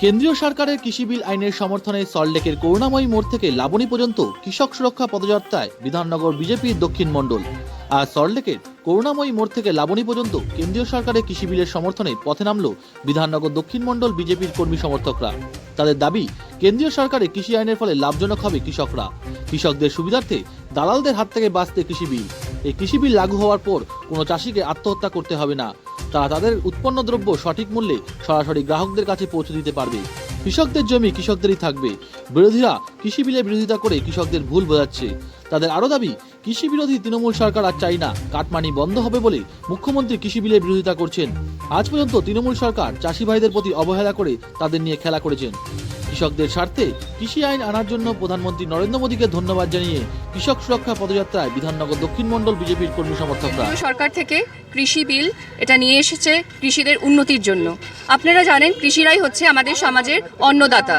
কেন্দ্রীয় সরকারের কৃষি বিল আইনের সমর্থনে সল্টলেকের করুণাময়ী মোড় থেকে লাবণী পর্যন্ত কৃষক সুরক্ষা পদযাত্রায় বিধাননগর বিজেপির দক্ষিণ মণ্ডল। আর সল্টলেকের করুণাময়ী মোড় থেকে লাবণী পর্যন্ত কেন্দ্রীয় সরকারের কৃষি বিলের সমর্থনে পথে নামল বিধাননগর দক্ষিণ মণ্ডল বিজেপির কর্মী সমর্থকরা। তাদের দাবি, কেন্দ্রীয় সরকারের কৃষি আইনের ফলে লাভজনক হবে কৃষকরা। কৃষকদের সুবিধার্থে দালালদের হাত থেকে বাঁচতে কৃষি বিল। এই কৃষি বিল লাগু হওয়ার পর কোনো চাষিকে আত্মহত্যা করতে হবে না। তারা তাদের উৎপন্ন দ্রব্য সঠিক মূল্যে সরাসরি গ্রাহকদের কাছে পৌঁছে দিতে পারবে। কৃষকদের জমি কৃষকদেরই থাকবে। বিরোধীরা কৃষি বিলের বিরোধিতা করে কৃষকদের ভুল বোঝাচ্ছে। তাদের আরও দাবি কৃষি বিরোধী তৃণমূল সরকার আর চাই না। কাটমানি বন্ধ হবে বলে মুখ্যমন্ত্রী কৃষি বিলের বিরোধিতা করছেন। আজ পর্যন্ত তৃণমূল সরকার চাষি ভাইদের প্রতি অবহেলা করে তাদের নিয়ে খেলা করেছেন। কৃষকদের স্বার্থে কৃষি আইন আনার জন্য প্রধানমন্ত্রী নরেন্দ্র মোদীকে ধন্যবাদ জানিয়ে কৃষক সুরক্ষা পদযাত্রায় বিধাননগর দক্ষিণ মণ্ডল বিজেপির কর্মী সমর্থকরা। সরকার থেকে কৃষি বিল এটা নিয়ে এসেছে কৃষিদের উন্নতির জন্য। আপনারা জানেন কৃষিরাই হচ্ছে আমাদের সমাজের অন্নদাতা।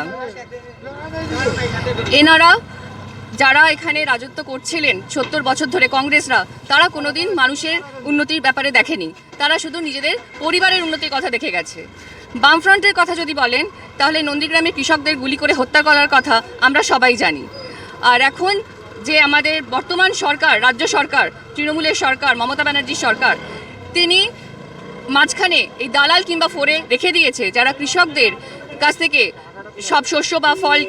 এনারা যারা এখানে রাজত্ব করছিলেন সত্তর বছর ধরে কংগ্রেসরা, তারা কোনোদিন মানুষের উন্নতির ব্যাপারে দেখেনি। তারা শুধু নিজেদের পরিবারের উন্নতির কথা দেখে গেছে। বামফ্রন্টের কথা যদি বলেন, তাহলে নন্দীগ্রামে কৃষকদের গুলি করে হত্যা করার কথা আমরা সবাই জানি। আর এখন যে আমাদের বর্তমান সরকার, রাজ্য সরকার, তৃণমূলের সরকার, মমতা ব্যানার্জির সরকার, তিনি মাঝখানে এই দালাল কিংবা ফোরে রেখে দিয়েছে যারা কৃষকদের কাছ থেকে সব শস্য বা ফল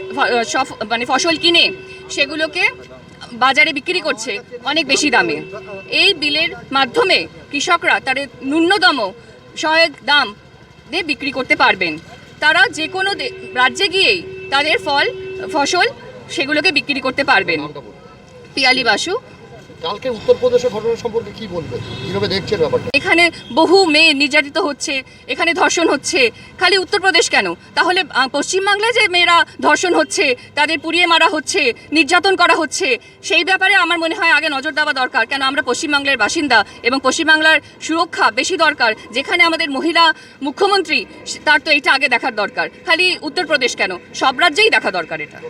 মানে ফসল কিনে সেগুলোকে বাজারে বিক্রি করছে অনেক বেশি দামে। এই বিলের মাধ্যমে কৃষকরা তাদের ন্যূনতম সহায়ক দাম দিয়ে বিক্রি করতে পারবেন। তারা যে কোনো রাজ্যে গিয়েই তাদের ফল, ফসল সেগুলোকে বিক্রি করতে পারবেন। পিয়ালি বাসু কালকে উত্তরপ্রদেশের ঘটনা সম্পর্কে কি বলবেন? কীভাবে দেখছেন ব্যাপারটা? এখানে বহু মেয়ে নির্যাতিত হচ্ছে, এখানে ধর্ষণ হচ্ছে। খালি উত্তরপ্রদেশ কেন? তাহলে পশ্চিমবাংলায় যে মেয়েরা ধর্ষণ হচ্ছে, তাদের পুড়িয়ে মারা হচ্ছে, নির্যাতন করা হচ্ছে, সেই ব্যাপারে আমার মনে হয় আগে নজর দেওয়া দরকার। কেন আমরা পশ্চিমবাংলার বাসিন্দা এবং পশ্চিমবাংলার সুরক্ষা বেশি দরকার, যেখানে আমাদের মহিলা মুখ্যমন্ত্রী, তার তো এটা আগে দেখার দরকার। খালি উত্তরপ্রদেশ কেন? সব রাজ্যেই দেখা দরকার এটা।